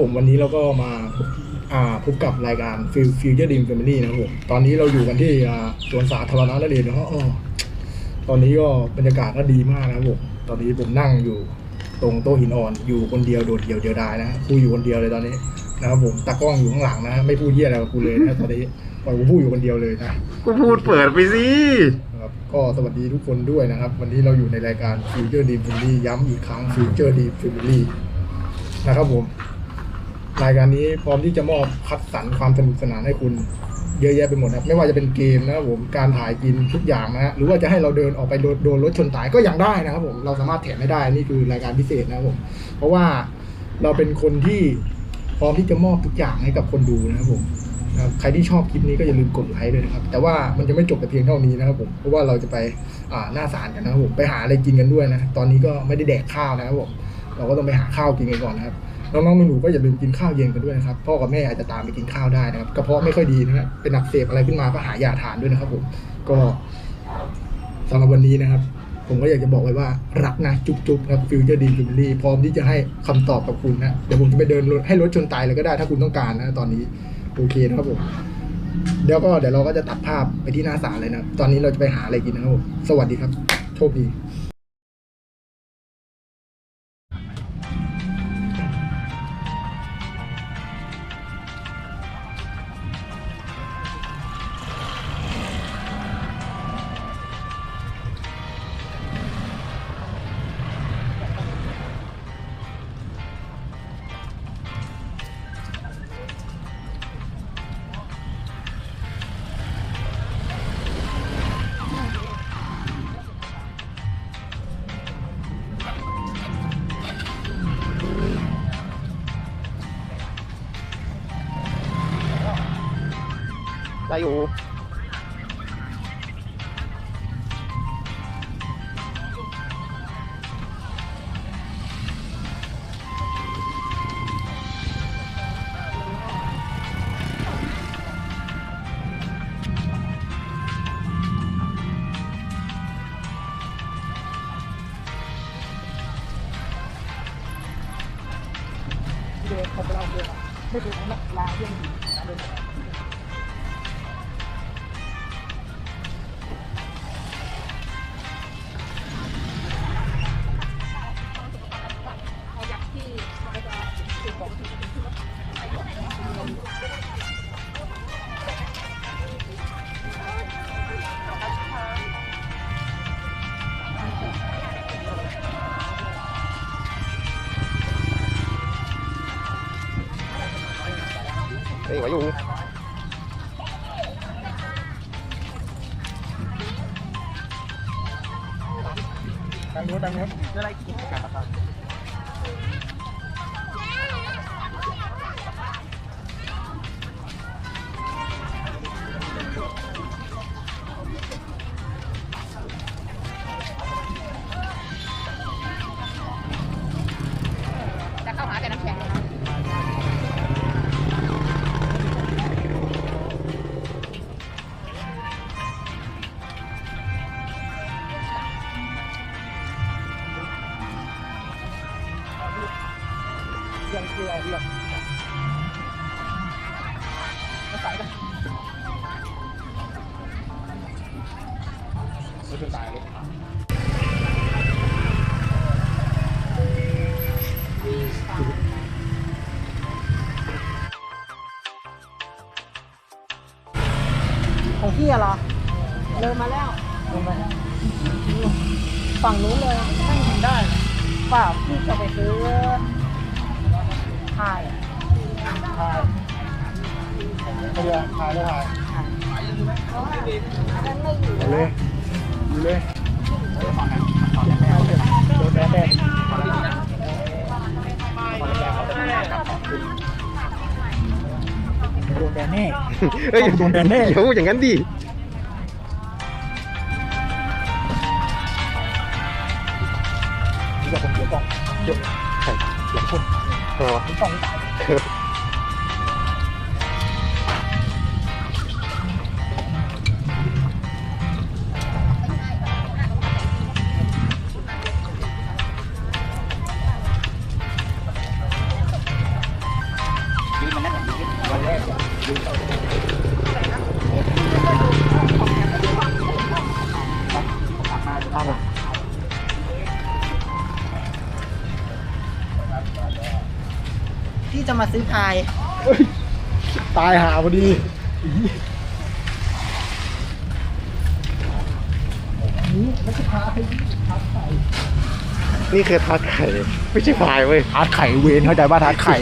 ผมวันนี้เราก็มาอ่าพบกับรายการฟิวฟิวเจอร์ดีมแฟมิลี่นะครับผมตอนนี้เราอยู่กันที่อ่าสวนสาธารณะนั่นเองนะครับอ้อตอนนี้ก็บรรยากาศก็ดีมากนะครับผมตอนนี้ผมนั่งอยู่ตรงโต๊ะหินอ่อนอยู่คนเดียวโดดเดี่ยวเดียวดายนะฮะคุยอยู่คนเดียวเลยตอนนี้นะครับผมตากล้องอยู่ข้างหลังนะไม่พูดเยี่ยอะไรกับกูเลยนะตอนนี้ปล่อยกูพูดอยู่คนเดียวเลยนะกูพูดเปิดไปสินะครับก็สวัสดีทุกคนด้วยนะครับ วันนี้เราอยู่ในรายการ Future Dream Family ย้ำอีกครั้ง Future Dream Family นะครับผม รายการนี้พร้อมที่จะมอบคัดสรรความสนุกสนานให้คุณเยอะแยะไปหมดนะครับ ไม่ว่าจะเป็นเกมนะครับผมการถ่ายกินทุกอย่างนะฮะหรือว่าจะให้เราเดินออกไปโดนรถชนตายก็ยังได้นะครับผมเราสามารถแถมไม่ได้นี่คือรายการพิเศษนะครับผม เพราะว่าเราเป็นคนที่พร้อมที่จะมอบทุกอย่างให้กับคนดูนะครับผมนะครับใครที่ชอบคลิปนี้ก็อย่าลืมกดไลค์ด้วยนะครับ แต่ว่ามันจะไม่จบแต่เพียงเท่านี้นะครับผมเพราะว่าเราจะไปอ่าหน้าศาลกันนะครับผมไปหาอะไรกินกันด้วยนะตอนนี้ก็ไม่ได้แดกข้าวนะครับผมเราก็ต้องไปหาข้าวกินกันก่อนนะครับ น้องๆหนูๆก็อย่าลืมกินข้าวเย็นกันด้วยนะครับพ่อกับแม่อาจจะตามไปกินข้าวได้นะครับกระเพาะไม่ค่อยดีนะครับเป็นอักเสบอะไรขึ้นมาก็หายาทานด้วยนะครับผมก็สำหรับวันนี้นะครับ ผมก็อยากจะบอกไว้ว่ารักนะจุ๊บจุ๊บครับฟิวเจอร์ดีฟิมลี่พร้อมที่จะให้คำตอบกับคุณนะเดี๋ยวผมจะไปเดินรถให้รถชนตายเลยก็ได้ถ้าคุณต้องการนะตอนนี้โอเคนะครับผมเดี๋ยวก็เดี๋ยวเราก็จะตัดภาพไปที่หน้าศาลเลยนะ ตอนนี้เราจะไปหาอะไรกินนะครับผม สวัสดีครับ โชคดี ได้อยู่ได้อยู่ไหวอยู่ดังนู้ นดังนู้นจะ ยังคืออะไรเรื่องไม่ใส่กันไม่เป็นตายเลยของพี่อะเหรอ เริ่มมาแล้วลงไปฝั่งนู้นเลยไม่เห็นได้เปล่าพี่จะไปซื้อ ถ่ายถ่ายเรือถ่ายแล้วถ่ายนั่นไม่อยู่เอาเลยอยู่เลยโดนแดดแดดโดนแดดแน่เฮ้ยโดนแดดแน่อย่าพูดอย่างนั้นดิ ทำไมวะผมกล้องตายพี่จะมาซื้อพาย ตายหาพอดีนี่คือทัดไข่ ไม่ใช่พายเว้ยทาร์ตไข่เวนเข้าใจป่ะทาร์ตไข่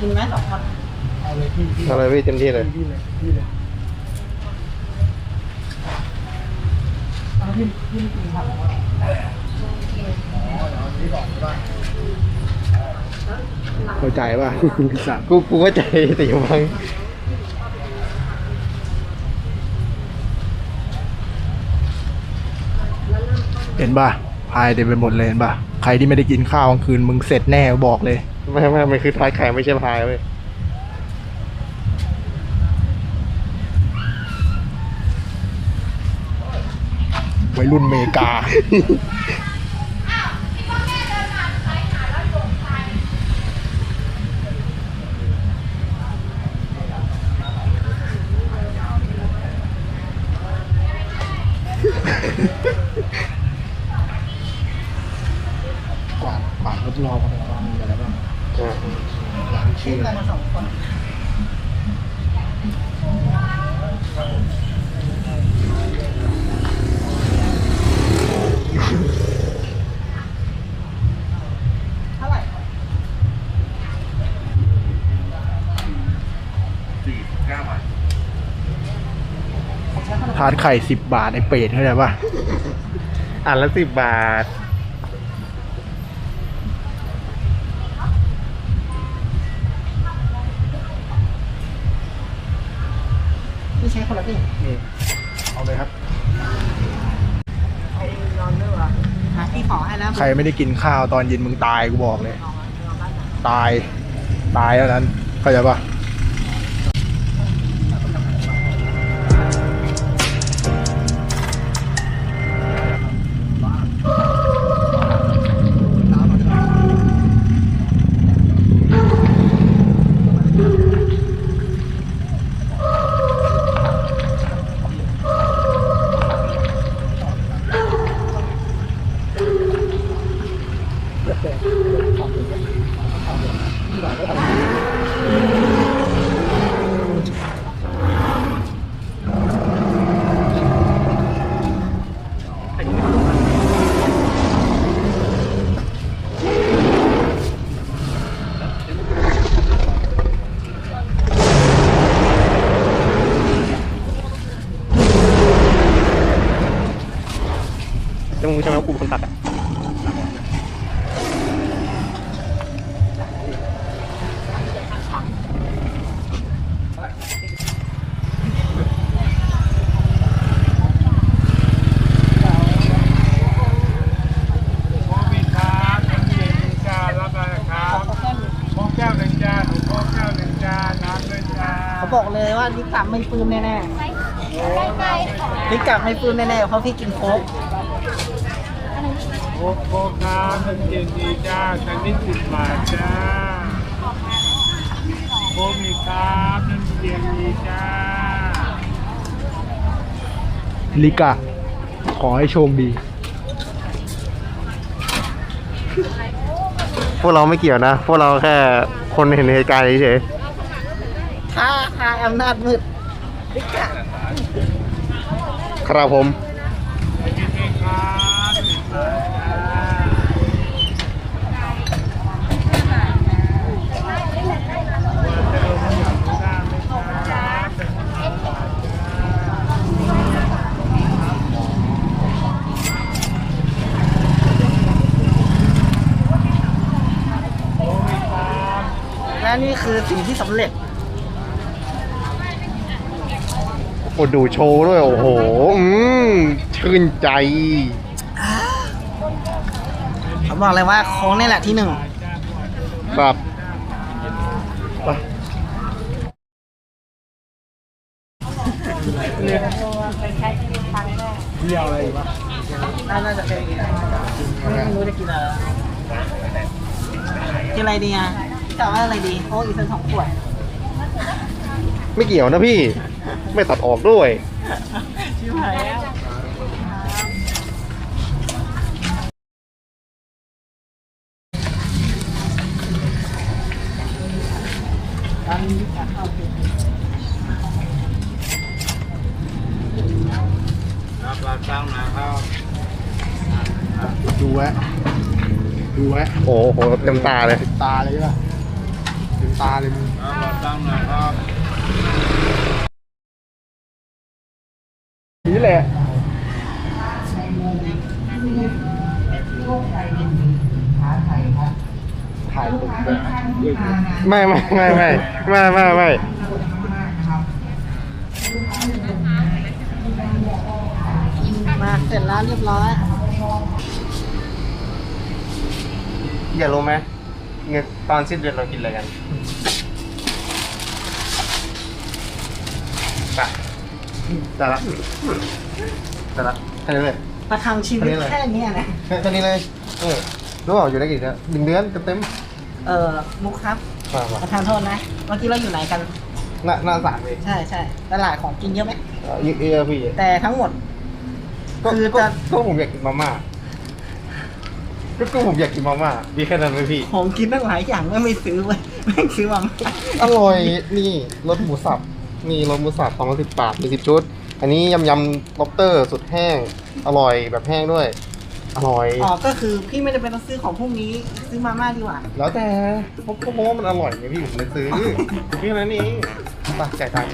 กินไหมสองคน เอาเลยพี่พี่อะไรพี่เต็มที่เลย พี่เลยพี่เลย พี่พี่ไม่กินผักเหรออ๋อเดี๋ยวเอานี่ก่อนใช่ป่ะเข้าใจป่ะ กูกูเข้าใจแต่อยังฟังเห็นป่ะพายเต็มไปหมดเลยเห็นป่ะ ใครที่ไม่ได้กินข้าวกลางคืนมึงเสร็จแน่บอกเลย ไม่ไม่มันคือทัดไข่ไม่ใช่พายเว้ย วัยรุ่นเมกา กวาดกวาดรอบๆกันเลยว่ามีอะไรบ้าง อ่า ร้านชื่ออะไร มาสองคนเท่าไหร่ ทาร์ตไข่สิบบาทไอเป็ดเข้าใจป่ะอันละสิบบาทพี่ใช้คนละพี่เอาเลยครับไอ้นอนด้วยวะหาพี่ขอให้แล้วใครไม่ได้กินข้าวตอนเย็นมึงตายกูบอกเลยตาย ตายแล้วนั้นเข้าใจป่ะ จะมึงใช่ไหมกูเป็นคนตัดอะ โควิดครับน้ำเย็นหนึ่งจานรับอะไรครับโค้กแก้วหนึ่งจานหนูโค้กแก้วหนึ่งจานน้ำด้วยจาน เขา บอกเลยว่าลิกะไม่ปืนแน่ๆลิกะไม่ปืนแน่ๆเพราะพี่กินโค้กโค้กโค้กครับน้ำเย็นดีจ้าแต่นี่สิบบาทจ้าโควิดครับน้ำเย็นดีจ้าลิกะขอให้โชคดี พวกเราไม่เกี่ยวนะ พวกเราแค่คนเห็นเหตุการณ์เฉย ท้าทายอำนาจมืดลิกะๆครับผมโอเคครับสิบบาทจ้าและนี่คือสิ่งที่สำเร็จ โอ้ดูโชว์ด้วย โอ้โห อืมชื่นใจเขาบอกเลยว่าโค้งนี่แหละที่หนึ่ง ครับเร็ไปใช้ที่ฟังแน่เที่ยวอะไรอีกปะน่าจะเป็นไม่รู้จะกินอะไรกินอะไรดีอะจะเอาอะไรดี โอ้อีกสักสองขวด ไม่เกี่ยวนะพี่ ไม่ตัดออกด้วย ชิบหายแล้วร้านนี้ขาข้าวเผ็ดรับรับตั้งนะครับดูแวะดูแวะโอ้โหเต็มตาเลยติดตาเลยใช่ปะติดตาเลยมึงรับรับตั้งนะครับ นี่แหละถ่ายผมด้วยไม่ไม่ไม่ไม่ไม่ไม่ไม่มาเสร็จแล้วเรียบร้อย อยากรู้ไหมเงินตอนสิ้นเดือนเรากินอะไรกัน ไปแต่ละแต่ละแค่นี้เลย ประทังชีวิตแค่เนี้ยนะแค่แค่นี้เลย เออรู้เปล่าอยู่ได้กี่เดือนหนึ่งเดือนเต็มเออมุกครับๆมามาประทานโทษนะเมื่อกี้เราอยู่ไหนกัน หน้าหน้าสามเลยใช่ใช่ตลาดของกินเยอะไหมเอ่อเยอะๆพี่แต่ทั้งหมด ก็คือก็จะ ก็ผมอยากกินมาม่าก็ก็ผมอยากกินมาม่ามีแค่นั้นเลยพี่ ของกินตั้งหลายอย่างไม่ไม่ซื้อเว้ยไม่ซื้อมาม่าอร่อยนี่รสหมูสับ นี่รสหมูสับสองร้อยสิบบาทมีสิบชุด อันนี้ยำยำล็อบเตอร์สุดแห้ง อร่อยแบบแห้งด้วย อร่อย อ๋อ ก็คือพี่ไม่ได้เป็นต้องซื้อของพวกนี้ ซื้อมาม่าดีกว่า แล้วแต่เพราะเพราะว่ามันอร่อยไงพี่ผมเลยซื้อแค่นั้นเองไปจ่ายตังค์